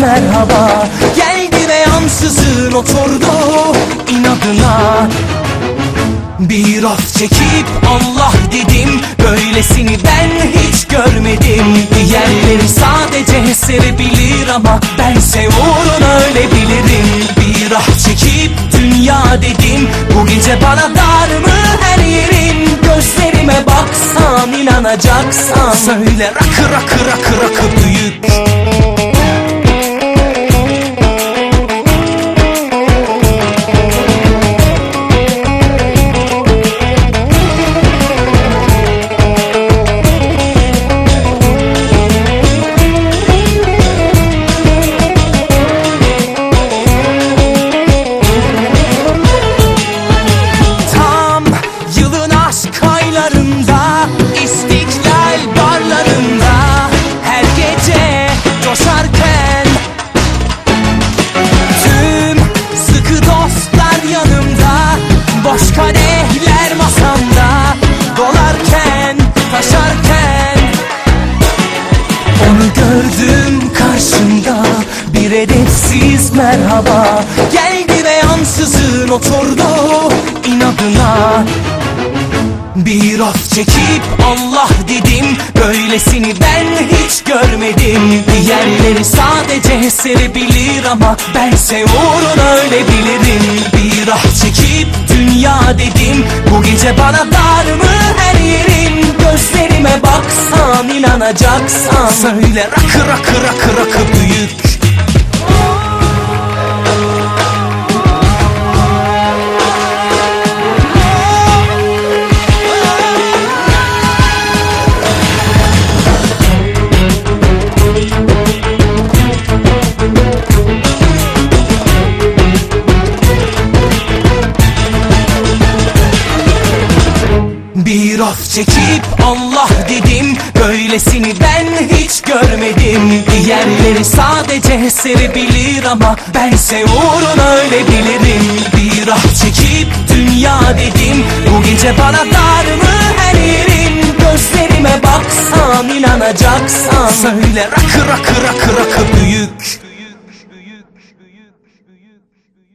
Merhaba. Geldi ve ansızın oturdu inadına. Bir af çekip Allah dedim Böylesini ben hiç görmedim. Diğerleri sadece sevebilir ama Bense uğruna ölebilirim Bir ah çekip dünya dedim Bu gece bana dar mı her yerin? Gözlerime baksan inanacaksan. Söyle rakı rakı rakı rakı Bir edepsiz merhaba. Geldi ve ansızın oturdu. İnadına bir af çekip Allah dedim. Böylesini ben hiç görmedim. Diğerleri sadece sevebilir ama Bense uğruna ölebilirim. Bir ah çekip dünya dedim. Bu gece bana dar mı her yerin? Gözlerime baksan inanacaksan. Söyle rakı rakı rakı rakı büyük Bir af çekip Allah dedim Böylesini ben hiç görmedim. Diğerleri sadece sevebilir ama Bense uğruna ölebilirim Bir ah çekip dünya dedim Bu gece bana dar mı her yerin? Gözlerime baksan inanacaksan Söyle rakı rakı rakı rakı büyük